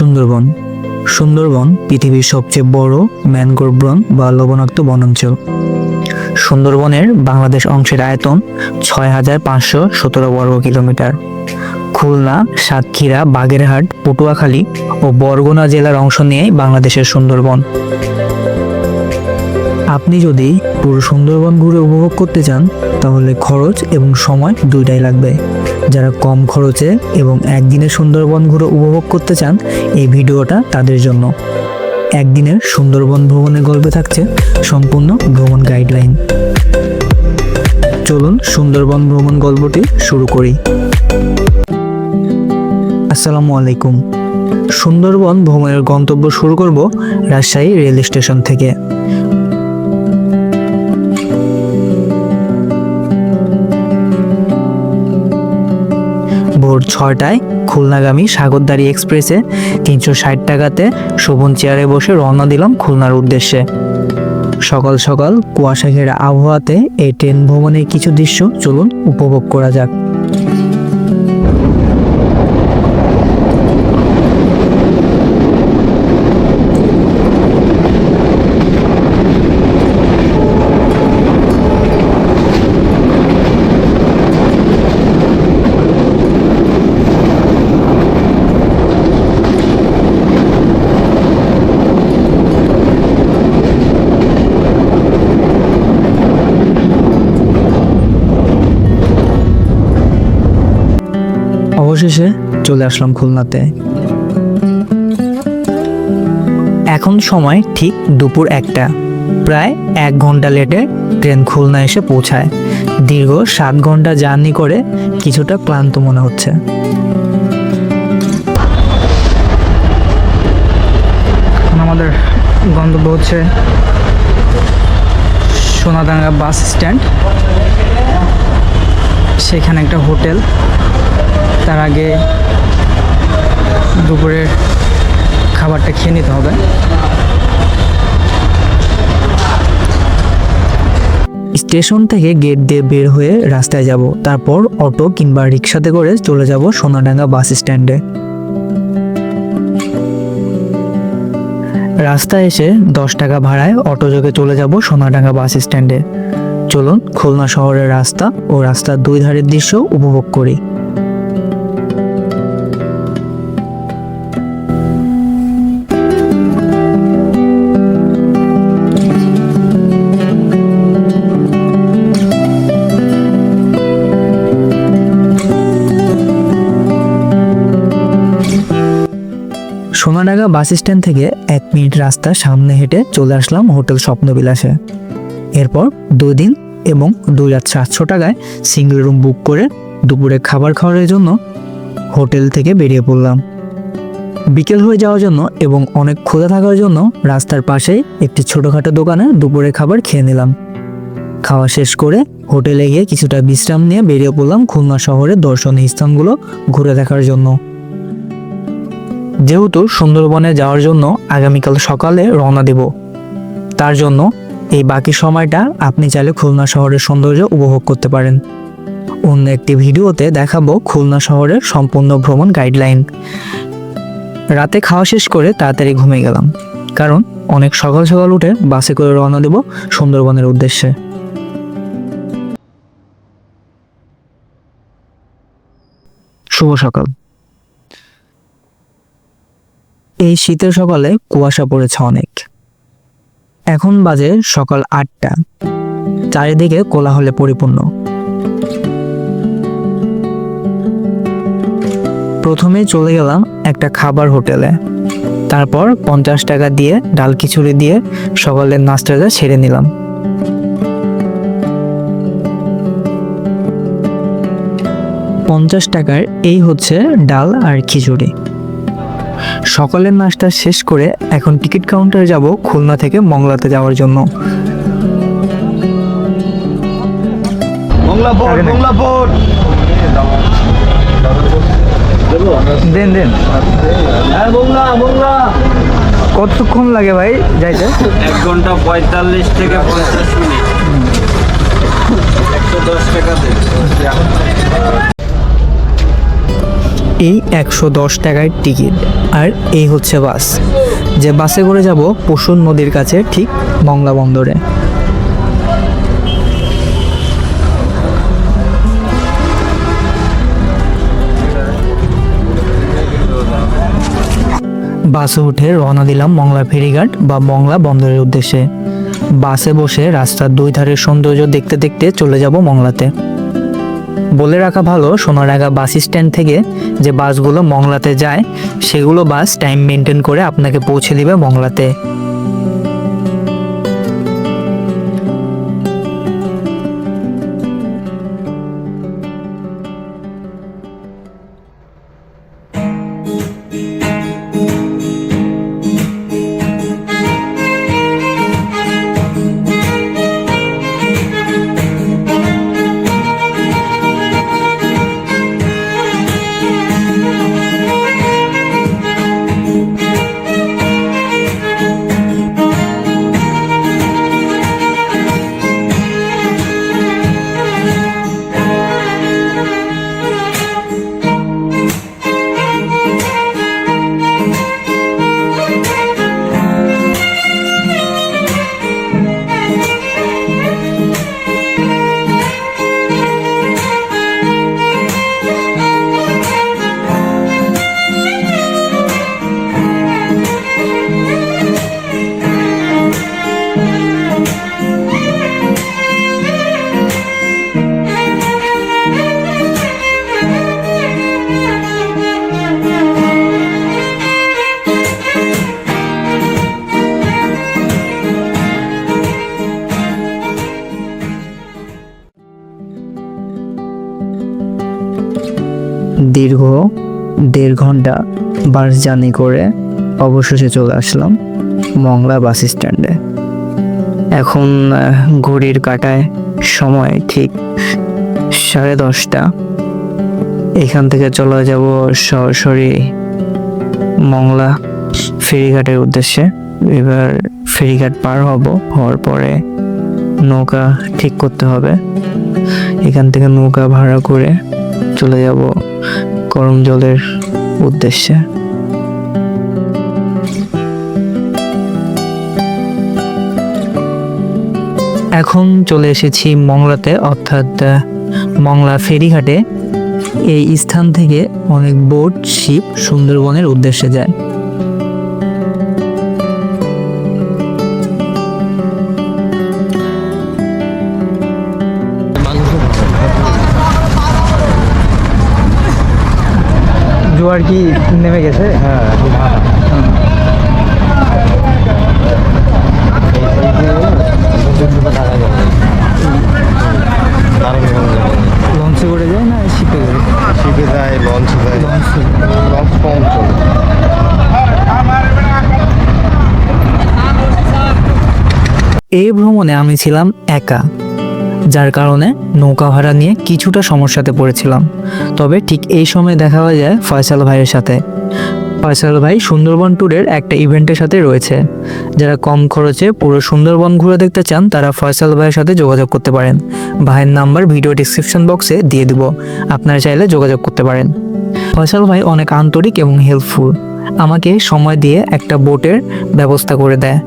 সুন্দরবন। সুন্দরবন পৃথিবীর সবচেয়ে বড় ম্যানগ্রোভ বন বা লবণাক্ত বনাঞ্চল। সুন্দরবনের বাংলাদেশ অংশের আয়তন ছয় হাজার পাঁচশো সতেরো বর্গ কিলোমিটার। খুলনা, সাতক্ষীরা, বাগেরহাট, পটুয়াখালী ও বরগুনা জেলার অংশ নিয়ে বাংলাদেশের সুন্দরবন। আপনি যদি পুরো সুন্দরবন ঘুরে উপভোগ করতে চান, তাহলে খরচ এবং সময় দুইটাই লাগবে। যারা কম খরচে এবং একদিনে সুন্দরবন ঘুরে উপভোগ করতে চান, এই ভিডিওটা তাদের জন্য। একদিনের সুন্দরবন ভ্রমণের গল্পে থাকছে সম্পূর্ণ ভ্রমণ গাইডলাইন। চলুন সুন্দরবন ভ্রমণ গল্পটি শুরু করি। আসসালামু আলাইকুম। সুন্দরবন ভ্রমণের গন্তব্য শুরু করব রাজশাহী রেল স্টেশন থেকে। ভোর ছয়টায় খুলনাগামী সাগরদারি এক্সপ্রেসে তিনশো ষাট টাকাতে শোভন চেয়ারে বসে রওনা দিলাম খুলনার উদ্দেশ্যে। সকাল সকাল কুয়াশা ঘেরা আবহাওয়াতে এই ট্রেন ভ্রমণের কিছু দৃশ্য চলুন উপভোগ করা যাক। অবশেষে চলে আসলাম খুলনাতে। এখন সময় ঠিক দুপুর একটা। প্রায় এক ঘণ্টা লেটে ট্রেন খুলনা এসে পৌঁছায়। দীর্ঘ সাত ঘণ্টা জার্নি করে কিছুটা ক্লান্ত মনে হচ্ছে। আমাদের গন্তব্য হচ্ছে সোনাদাঙ্গা বাস স্ট্যান্ড। সেখানে একটা হোটেল। তার আগে দুপুরের খাবারটা খেয়ে নিতে হবে। স্টেশন থেকে গেট দিয়ে বের হয়ে রাস্তায় যাব, তারপর অটো কিংবা রিক্সাতে করে চলে যাব সোনাডাঙ্গা বাস স্ট্যান্ডে। রাস্তায় এসে দশ টাকা ভাড়ায় অটো যোগে চলে যাব সোনাডাঙ্গা বাস স্ট্যান্ডে। চলুন খুলনা শহরের রাস্তা ও রাস্তার দুই ধারের দৃশ্য উপভোগ করি। সোনাডাঙ্গা বাস স্ট্যান্ড থেকে এক মিনিট রাস্তা সামনে হেঁটে চলে আসলাম হোটেল স্বপ্নবিলাসে। এরপর দুই দিন এবং দুই রাত সাতশো টাকায় সিঙ্গেল রুম বুক করে দুপুরে খাবার খাওয়ার জন্য হোটেল থেকে বেরিয়ে পড়লাম। বিকেল হয়ে যাওয়ার জন্য এবং অনেক ক্ষুধা থাকার জন্য রাস্তার পাশেই একটি ছোটোখাটো দোকানে দুপুরে খাবার খেয়ে নিলাম। খাওয়া শেষ করে হোটেলে গিয়ে কিছুটা বিশ্রাম নিয়ে বেরিয়ে পড়লাম খুলনা শহরের দর্শনীয় স্থানগুলো ঘুরে দেখার জন্য। যেহেতু সুন্দরবনে যাওয়ার জন্য আগামীকাল সকালে রওনা দেব। তার জন্য এই বাকি সময়টা আপনি চাইলে খুলনা শহরের সৌন্দর্য উপভোগ করতে পারেন। অন্য একটি ভিডিওতে দেখাবো খুলনা শহরের সম্পূর্ণ ভ্রমণ গাইডলাইন। রাতে খাওয়া শেষ করে তাড়াতাড়ি ঘুমিয়ে গেলাম, কারণ অনেক সকাল সকাল উঠে বাসে করে রওনা দেব সুন্দরবনের উদ্দেশ্যে। শুভ সকাল। এই শীতের সকালে কুয়াশা পড়েছে অনেক। এখন বাজে সকাল আটটা। চারিদিকে কোলাহলে পরিপূর্ণ। প্রথমে চলে গেলাম একটা খাবার হোটেলে। তারপর পঞ্চাশ টাকা দিয়ে ডাল খিচুড়ি দিয়ে সকালের নাস্তাটা ছেড়ে নিলাম। পঞ্চাশ টাকার এই হচ্ছে ডাল আর খিচুড়ি। সকালের নাস্তা শেষ করে এখন টিকিট কাউন্টারে যাব খুলনা থেকে মংলাতে যাওয়ার জন্য। মোংলা পোর্ট মোংলা পোর্ট দেন দেন। হ্যাঁ মোংলা মোংলা। কতক্ষণ লাগে ভাই যাইতে? এক ঘণ্টা পঁয়তাল্লিশ থেকে পঞ্চাশ মিনিট। একশো দশ টাকা এই একশো দশ টাকার টিকিট, আর এই হচ্ছে বাস। যে বাসে করে যাব পশুর নদীর কাছে ঠিক মংলা বন্দরে। বাসে উঠে রওনা দিলাম মংলা ফেরিঘাট বা মংলা বন্দরের উদ্দেশ্যে। বাসে বসে রাস্তার দুই ধারের সৌন্দর্য দেখতে দেখতে চলে যাব মংলাতে। বলে রাখা ভালো সোনারাগা বাস স্ট্যান্ড থেকে যে বাসগুলো মংলাতে যায়, সেগুলো বাস টাইম মেনটেন করে আপনাকে পৌঁছে দিবে মংলাতে। দীর্ঘ দেড় ঘণ্টা বাস জার্নি করে অবশেষে চলে আসলাম মংলা বাস স্ট্যান্ডে। এখন ঘড়ির কাটায় সময় ঠিক সাড়ে দশটা। এখান থেকে চলে যাব সরাসরি মংলা ফেরিঘাটের উদ্দেশ্যে। এবার ফেরিঘাট পার হব, হওয়ার পরে নৌকা ঠিক করতে হবে। এখান থেকে নৌকা ভাড়া করে চলে যাব গরম জলের উদ্দেশ্যে। এখন চলে এসেছি মংলাতে, অর্থাৎ মংলা ফেরিঘাটে। এই স্থান থেকে অনেক বোট, শিপ সুন্দরবনের উদ্দেশ্যে যায়। জোয়ার কি নেমে গেছে? হ্যাঁ লঞ্চে করে যায় না শিপে করে শিপে যায় লঞ্চ যায়। লঞ্চে লঞ্চ কম এই ভ্রমণে আমি ছিলাম একা। যার কারণে নৌকা ভাড়া নিয়ে কিছুটা সমস্যাতে পড়েছিলাম। তবে ঠিক এই সময় দেখা হয়ে যায় ফয়সাল ভাইয়ের সাথে। ফয়সাল ভাই সুন্দরবন ট্যুরের একটা ইভেন্টের সাথে রয়েছে। যারা কম খরচে পুরো সুন্দরবন ঘুরে দেখতে চান, তারা ফয়সাল ভাইয়ের সাথে যোগাযোগ করতে পারেন। ভাইয়ের নাম্বার ভিডিও ডিসক্রিপশন বক্সে দিয়ে দিব। আপনারা চাইলে যোগাযোগ করতে পারেন। ফয়সাল ভাই অনেক আন্তরিক এবং হেল্পফুল আমাকে সময় দিয়ে একটা বোটের ব্যবস্থা করে দেয়।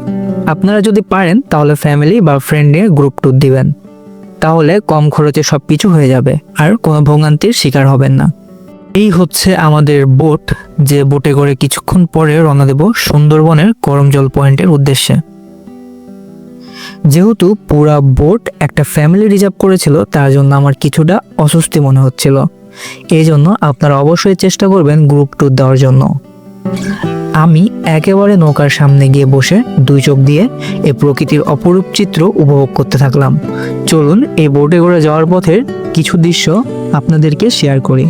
আপনারা যদি পারেন, তাহলে ফ্যামিলি বা ফ্রেন্ড নিয়ে গ্রুপ ট্যুর দিবেন। তাহলে কম খরচে সব কিছু হয়ে যাবে, আর কোনো ভোগান্তির শিকার হবেন না। এই হচ্ছে আমাদের বোট, যে বোটে করে কিছুক্ষণ পরে রওনা দেব সুন্দরবনের করমজল পয়েন্টের উদ্দেশ্যে। যেহেতু পুরা বোট একটা ফ্যামিলি রিজার্ভ করেছিল, তার জন্য আমার কিছুটা অস্বস্তি মনে হচ্ছিল। এই জন্য আপনারা অবশ্যই চেষ্টা করবেন গ্রুপ ট্যুর দেওয়ার জন্য। আমি একেবারে নৌকার সামনে গিয়ে বসে দুই চোখ দিয়ে এ প্রকৃতির অপরূপ চিত্র উপভোগ করতে থাকলাম। চলুন এই বোটে করে যাওয়ার পথের কিছু দৃশ্য আপনাদেরকে শেয়ার করি।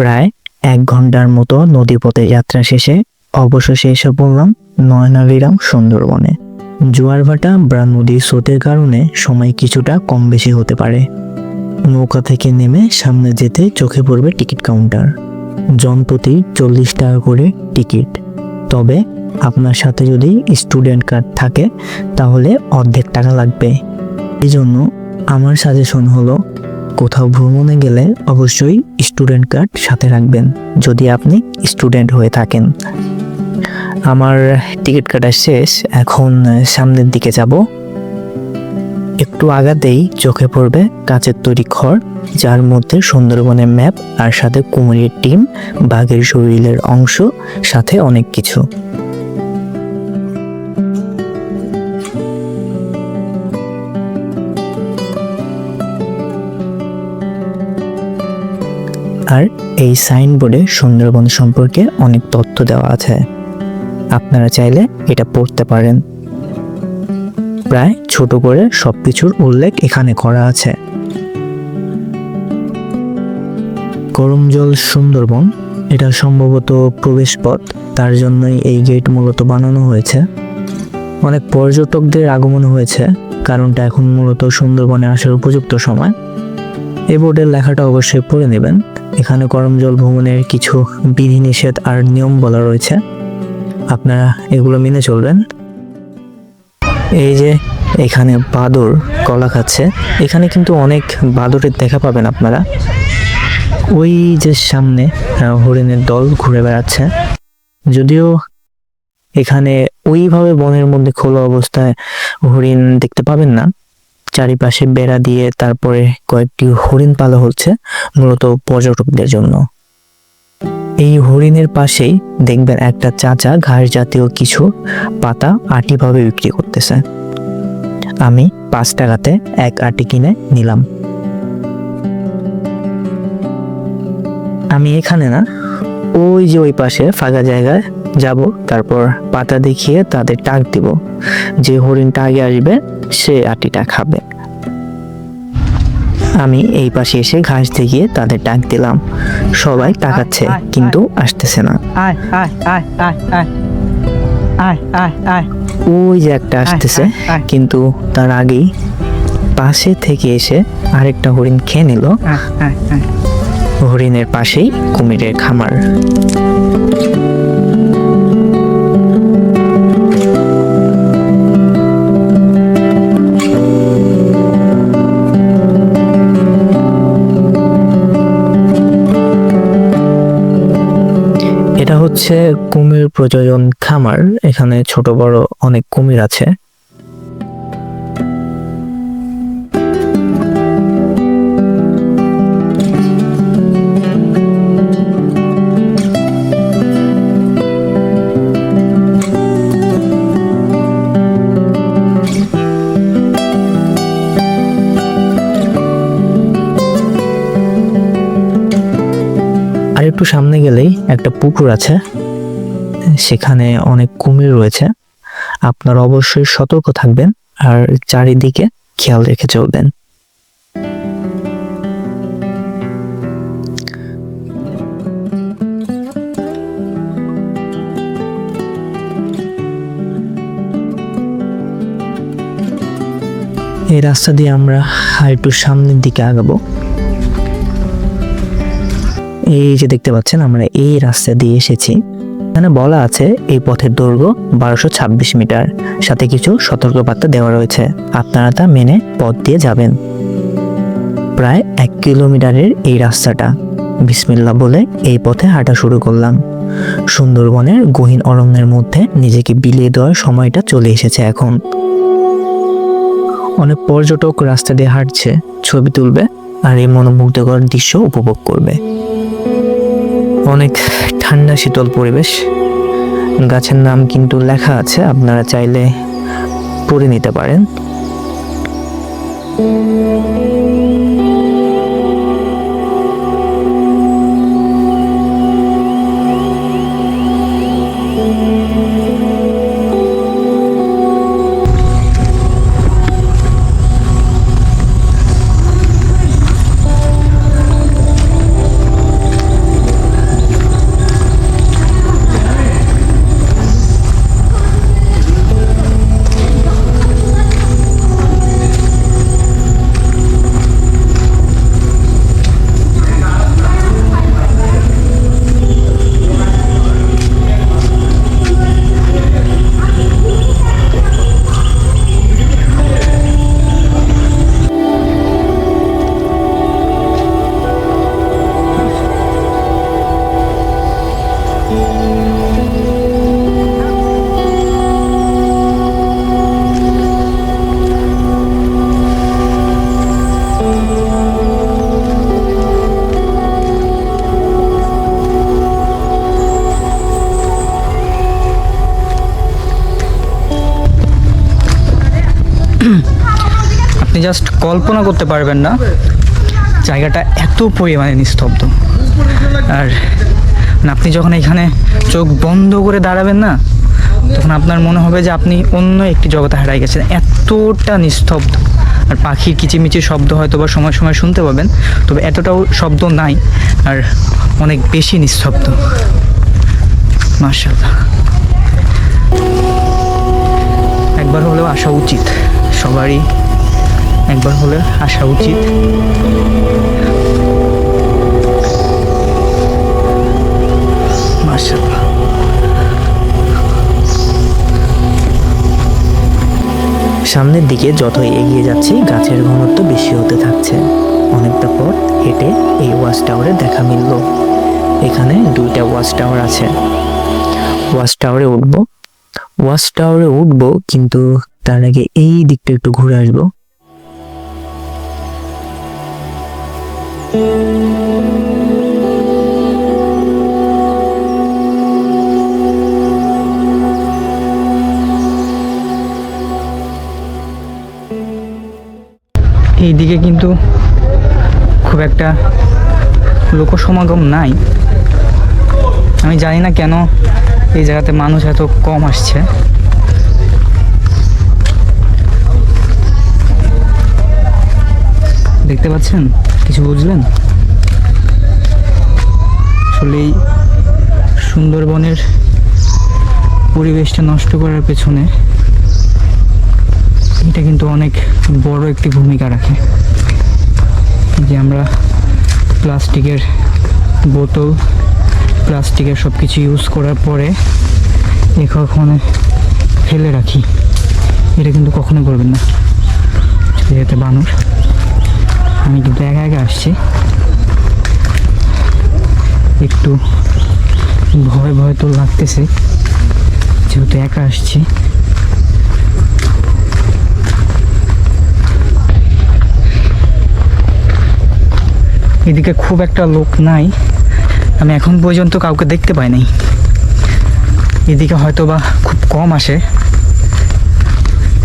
প্রায় এক ঘণ্টার মতো নদীপথে যাত্রা শেষে অবশেষে এসে পড়লাম নয়নাভিরাম সুন্দরবনে। জোয়ার ভাটা বা নদীর স্রোতের কারণে সময় কিছুটা কম বেশি হতে পারে। নৌকা থেকে নেমে সামনে যেতে চোখে পড়বে টিকিট কাউন্টার। জনপ্রতি চল্লিশ টাকা করে টিকিট। তবে আপনার সাথে যদি স্টুডেন্ট কার্ড থাকে, তাহলে অর্ধেক টাকা লাগবে। এই জন্য আমার সাজেশন হলো কোথাও ভ্রমণে গেলে অবশ্যই স্টুডেন্ট কার্ড সাথে রাখবেন, যদি আপনি স্টুডেন্ট হয়ে থাকেন। আমার টিকিট কাটা শেষ, এখন সামনের দিকে যাব। একটু আগাতেই চোখে পড়বে কাঁচের তৈরি ঘর যার মধ্যে সুন্দরবনের ম্যাপ আর সাথে কুমিরের টিম বাঘের শরীরের অংশ, সাথে অনেক কিছু। আর এই সাইনবোর্ডে সুন্দরবন সম্পর্কে অনেক তথ্য দেওয়া আছে। আপনারা চাইলে এটা পড়তে পারেন। প্রায় ছোট করে সব কিছুর উল্লেখ এখানে করা আছে। করমজল সুন্দরবন, এটা সম্ভবত প্রবেশপথ, তার জন্যই এই গেট মূলত বানানো হয়েছে। অনেক পর্যটকদের আগমন হয়েছে, কারণটা এখন মূলত সুন্দরবনে আসার উপযুক্ত সময়। এই বোর্ডের লেখাটা অবশ্যই পড়ে নেবেন। এখানে গরম জল ভ্রমণের কিছু বিধিনিষেধ আর নিয়ম বলা রয়েছে। আপনারা এগুলো মেনে চলবেন। এই যে এখানে বাদর কলা খাচ্ছে, এখানে কিন্তু অনেক বাদরের দেখা পাবেন আপনারা। ওই যে সামনে হরিণের দল ঘুরে বেড়াচ্ছে। যদিও এখানে ওইভাবে বনের মধ্যে খোলা অবস্থায় হরিণ দেখতে পাবেন না চারিপাশে বেড়া দিয়ে তারপরে কয়েকটি হরিণ পালা হচ্ছে মূলত পর্যটকদের জন্য। এই হরিণের পাশেই দেখবেন একটা চাচা ঘাস জাতীয় কিছু পাতা আটিভাবে বিক্রি করতেছে। আমি পাঁচ টাকাতে এক আটি কিনে নিলাম। আমি এখানে না ওই যে ওই পাশে ফাঁকা জায়গায় যাব তারপর পাতা দেখিয়ে তাদের টাক দিব। যে হরিণটা আগে আসবে সে আটিটা খাবে। আমি এই পাশে এসে ঘাস দেখিয়ে তাদের ডাক দিলাম। সবাই তাকাচ্ছে কিন্তু আসতেছে না। ওই যে একটা আসতেছে কিন্তু তার আগেই পাশে থেকে এসে আরেকটা হরিণ খেয়ে নিল। হরিণের পাশেই কুমিরের খামার। এটা হচ্ছে কুমির প্রজনন খামার। এখানে ছোট বড় অনেক কুমির আছে। একটু সামনে গেলেই একটা পুকুর আছে। সেখানে অনেক কুমির রয়েছে। আপনারা অবশ্যই সতর্ক থাকবেন আর চারিদিকে খেয়াল রেখে চলবেন। এই রাস্তা দিয়ে আমরা একটু সামনের দিকে আগাবো। এই যে দেখতে পাচ্ছেন, আমরা এই রাস্তা দিয়ে এসেছি। এখানে বলা আছে, এই পথের দৈর্ঘ্য বারোশো ছাব্বিশ মিটার। সাথে কিছু সতর্কবার্তা দেওয়া রয়েছে। আপনারা তা মেনে পথ দিয়ে যাবেন। প্রায় এক কিলোমিটারের এই রাস্তাটা। বিসমিল্লা বলে এই পথে হাঁটা শুরু করলাম। সুন্দরবনের গহীন অরণ্যের মধ্যে নিজেকে বিলিয়ে দেওয়ার সময়টা চলে এসেছে এখন। অনেক পর্যটক রাস্তা দিয়ে হাঁটছে, ছবি তুলবে আর এই মনোমুগ্ধকর দৃশ্য উপভোগ করবে। অনেক ঠান্ডা শীতল পরিবেশ। গাছের নাম কিন্তু লেখা আছে আপনারা চাইলে পড়ে নিতে পারেন। জাস্ট কল্পনা করতে পারবেন না। জায়গাটা এত পরিমাণে নিস্তব্ধ। আর আপনি যখন এখানে চোখ বন্ধ করে দাঁড়াবেন না, তখন আপনার মনে হবে যে আপনি অন্য একটি জগতে হারাই গেছেন। এতটা নিস্তব্ধ। আর পাখির কিচিমিচির শব্দ হয়তো বা সময় সময় শুনতে পাবেন, তবে এতটাও শব্দ নাই, আর অনেক বেশি নিস্তব্ধ। মার্শাল্লাহ একবার হলেও আসা উচিত। সবারই একবার হলে আসা উচিত। সামনের দিকে যতই এগিয়ে যাচ্ছি, গাছের ঘনত্ব বেশি হতে থাকছে। অনেকটা পর হেঁটে এই ওয়াচ টাওয়ারে দেখা মিলল। এখানে দুইটা ওয়াচ টাওয়ার আছে। ওয়াচ টাওয়ারে উঠবো। ওয়াচ টাওয়ারে উঠবো, কিন্তু তার আগে এই দিকটা একটু ঘুরে আসব। এইদিকে কিন্তু খুব একটা লোকসমাগম নাই। আমি জানি না কেন এই জায়গাতে মানুষ এত কম আসছে। দেখতে পাচ্ছেন? কিছু বুঝলেন? আসলে এই সুন্দরবনের পরিবেশটা নষ্ট করার পেছনে এটা কিন্তু অনেক বড় একটি ভূমিকা রাখে। যে আমরা প্লাস্টিকের বোতল, প্লাস্টিকের সব কিছু ইউজ করার পরে এখানে ফেলে রাখি। এটা কিন্তু কখনো করবেন না। যেহেতু বানর আমি কিন্তু একা একা আসছি। একটু ভয় ভয় তো লাগতেছে। যেহেতু একা আসছি। এদিকে খুব একটা লোক নাই। আমি এখন পর্যন্ত কাউকে দেখতে পাই নাই। এদিকে হয়তো বা খুব কম আসে।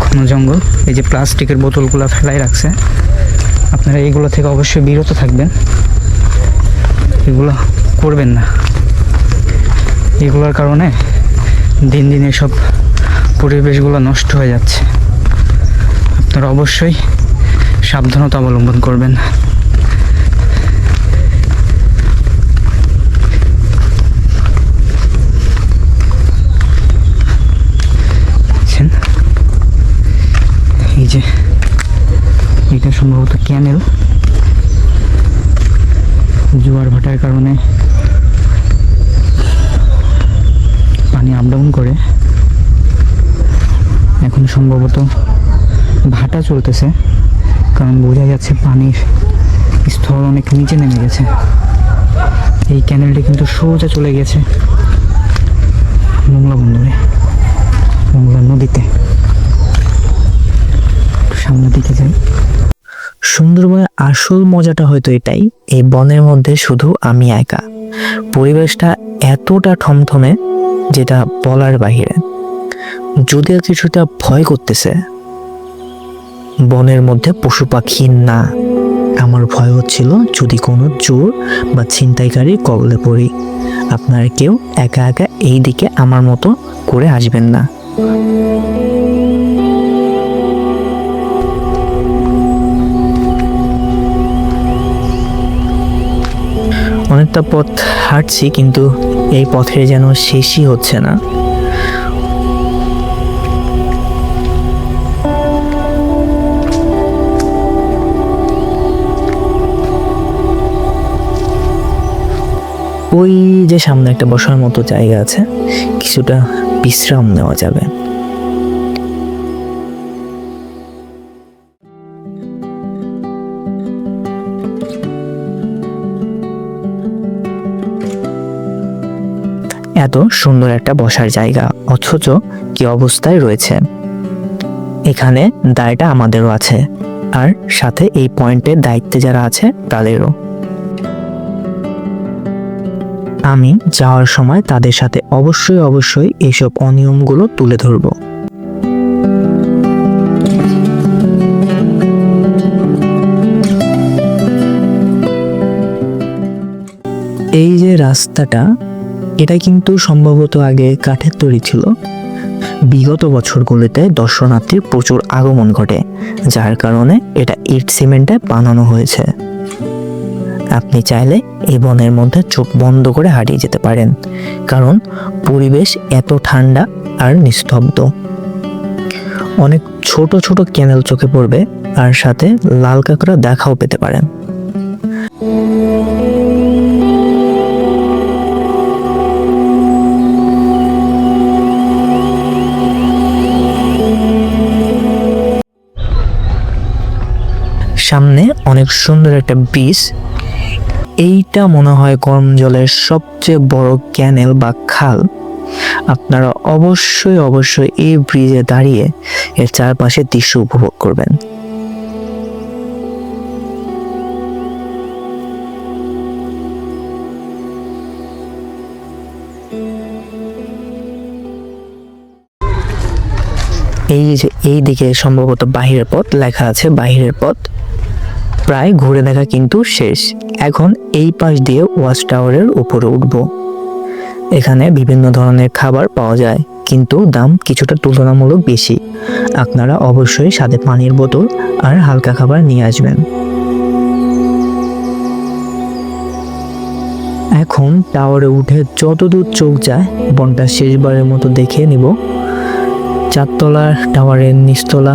ঘন জঙ্গল। এই যে প্লাস্টিকের বোতলগুলো ফেলাই রাখছে। আপনারা এগুলো থেকে অবশ্যই বিরত থাকবেন। এগুলো করবেন না। এগুলোর কারণে দিন দিন এসব পরিবেশগুলো নষ্ট হয়ে যাচ্ছে। আপনারা অবশ্যই সাবধানতা অবলম্বন করবেন। এই যে এটা সম্ভবত ক্যানেল। জোয়ার ভাটার কারণে পানি আপ ডাউন করে। এখন সম্ভবত ভাটা চলতেছে, কারণ বোঝা যাচ্ছে পানির স্তর অনেক নিচে নেমে গেছে। এই ক্যানেলটি কিন্তু সোজা চলে গেছে মোংলা বন্দরে, মোংলা নদীতে। সামনের দিকে যাই। সুন্দরবনের আসল মজাটা হয়তো এটাই, এই বনের মধ্যে শুধু আমি একা। পরিবেশটা এতটা থমথমে যেটা বলার বাহিরে। যদিও কিছুটা ভয় করতেছে, বনের মধ্যে পশু পাখি না, আমার ভয় হচ্ছিল যদি কোনো চোর বা ছিনতাইকারী কবলে পড়ি। আপনারা কেউ একা একা এই দিকে আমার মতো করে আসবেন না। অনেকটা পথ হাঁটছি, কিন্তু এই পথের যেন শেষই হচ্ছে না। ওই যে সামনে একটা বসার মতো জায়গা আছে, কিছুটা বিশ্রাম নেওয়া যাবে। এত সুন্দর একটা বসার জায়গা, অথচ কি অবস্থায় রয়েছে? এখানে দায়টা আমাদেরও আছে, আর সাথে এই পয়েন্টের দায়িত্বে যারা আছে, তাদেরও। আমি যাওয়ার সময় তাদের সাথে অবশ্যই অবশ্যই এইসব অনিয়মগুলো তুলে ধরবো। এই যে রাস্তাটা এটা কিন্তু সম্ভবত আগে কাঠের তৈরি ছিল। বিগত বছরগুলিতে দর্শনার্থীর প্রচুর আগমন ঘটে, যার কারণে এটা ইট সিমেন্টে বানানো হয়েছে। আপনি চাইলে এই বনের মধ্যে চোখ বন্ধ করে হারিয়ে যেতে পারেন, কারণ পরিবেশ এত ঠান্ডা আর নিস্তব্ধ। অনেক ছোট ছোট ক্যানেল চোখে পড়বে, আর সাথে লাল কাঁকড়া দেখাও পেতে পারেন। সামনে অনেক সুন্দর একটা ব্রিজ এইটা মনে হয় গরম জলের সবচেয়ে বড় ক্যানেল বা খাল। আপনারা অবশ্যই অবশ্যই এই ব্রিজে দাঁড়িয়ে এর চারপাশে দৃশ্য উপভোগ করবেন। এই যে, এই দিকে সম্ভবত বাহিরের পথ, লেখা আছে বাহিরের পথ। প্রায় ঘুরে দেখা কিন্তু শেষ। এখন এই পাশ দিয়ে ওয়াচ টাওয়ারের উপরে উঠব। এখানে বিভিন্ন ধরনের খাবার পাওয়া যায়, কিন্তু দাম কিছুটা তুলনামূলক বেশি। আপনারা অবশ্যই সাথে পানির বোতল আর হালকা খাবার নিয়ে আসবেন। এখন টাওয়ারে উঠে যতদূর চোখ যায়, বনটা শেষবারের মতো দেখে নিব। চারতলার টাওয়ারের নিচতলা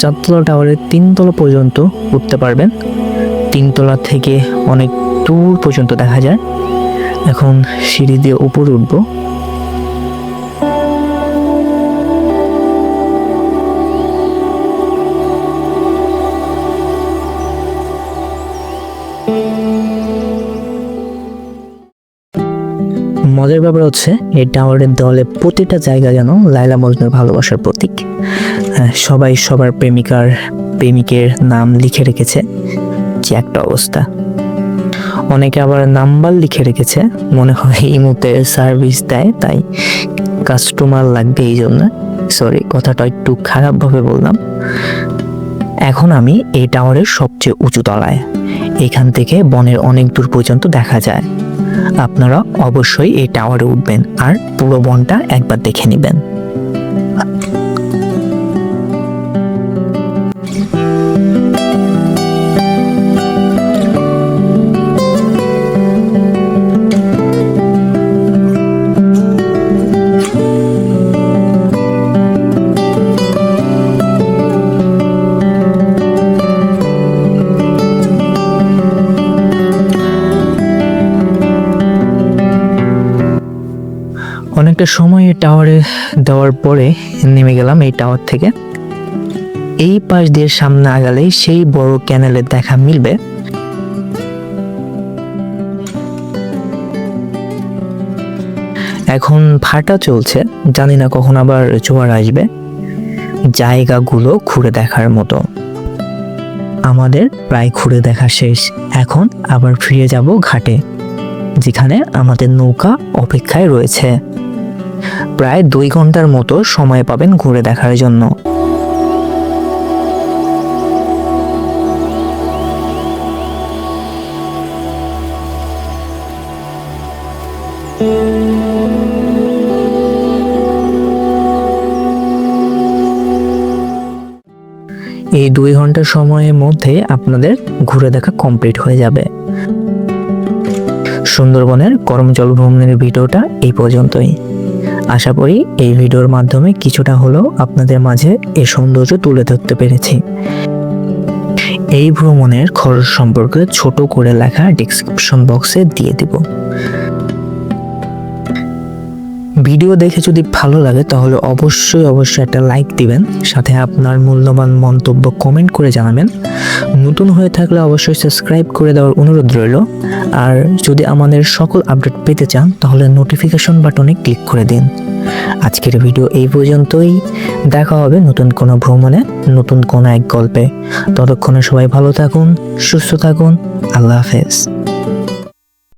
চারতলা টাওয়ারের তিনতলা পর্যন্ত উঠতে পারবেন। তিনতলা থেকে অনেক দূর পর্যন্ত দেখা যায়। এখন সিঁড়ি দিয়ে উপরে উঠবো। মজার ব্যাপার হচ্ছে, এই টাওয়ারের দেওয়ালে প্রতিটা জায়গা যেন লাইলা মজনুর ভালোবাসার প্রতীক। সবাই সবার প্রেমিকার, প্রেমিকের নাম লিখে রেখেছে। কি একটা অবস্থা। অনেকে আবার নাম্বার লিখে রেখেছে। মনে হয় এই মুহূর্তে সার্ভিস দেয়, তাই কাস্টমার লাগবে এই জন্য। সরি কথাটা একটু খারাপভাবে বললাম। এখন আমি এই টাওয়ারের সবচেয়ে উঁচু তলায়। এখান থেকে বনের অনেক দূর পর্যন্ত দেখা যায়। আপনারা অবশ্যই এই টাওয়ারে উঠবেন আর পুরো বনটা একবার দেখে নেবেন। অনেকটা সময় টাওয়ারে দেওয়ার পরে নেমে গেলাম এই টাওয়ার থেকে। এই পাশ দিয়ে সামনে আগালেই সেই বড় ক্যানেলের দেখা মিলবে। এখন ভাটা চলছে, জানি না কখন আবার জোয়ার আসবে। জায়গাগুলো ঘুরে দেখার মতো। আমাদের প্রায় ঘুরে দেখা শেষ। এখন আবার ফিরে যাব ঘাটে, যেখানে আমাদের নৌকা অপেক্ষায় রয়েছে। প্রায় দুই ঘণ্টার মতো সময় পাবেন ঘুরে দেখার জন্য। এই দুই ঘণ্টা সময়ের মধ্যে আপনাদের ঘুরে দেখা কমপ্লিট হয়ে যাবে। সুন্দরবনের করমজল ভ্রমণের ভিডিওটা এই পর্যন্তই। আশা করি এই ভিডিওর মাধ্যমে কিছুটা হলেও আপনাদের মাঝে এ সৌন্দর্য তুলে ধরতে পেরেছি। এই ভ্রমণের খরচ সম্পর্কে ছোট করে লেখা ডিসক্রিপশন বক্সে দিয়ে দিব। ভিডিও দেখে যদি ভালো লাগে, তাহলে অবশ্যই অবশ্যই একটা লাইক দিবেন, সাথে আপনার মূল্যবান মন্তব্য কমেন্ট করে জানাবেন। নতুন হয়ে থাকলে অবশ্যই সাবস্ক্রাইব করে দেওয়ার অনুরোধ রইল। আর যদি আমাদের সকল আপডেট পেতে চান, তাহলে নোটিফিকেশন বাটনে ক্লিক করে দিন। আজকের ভিডিও এই পর্যন্তই। দেখা হবে নতুন কোনো ভ্রমণে, নতুন কোনো এক গল্পে। ততক্ষণে সবাই ভালো থাকুন, সুস্থ থাকুন। আল্লাহ হাফেজ।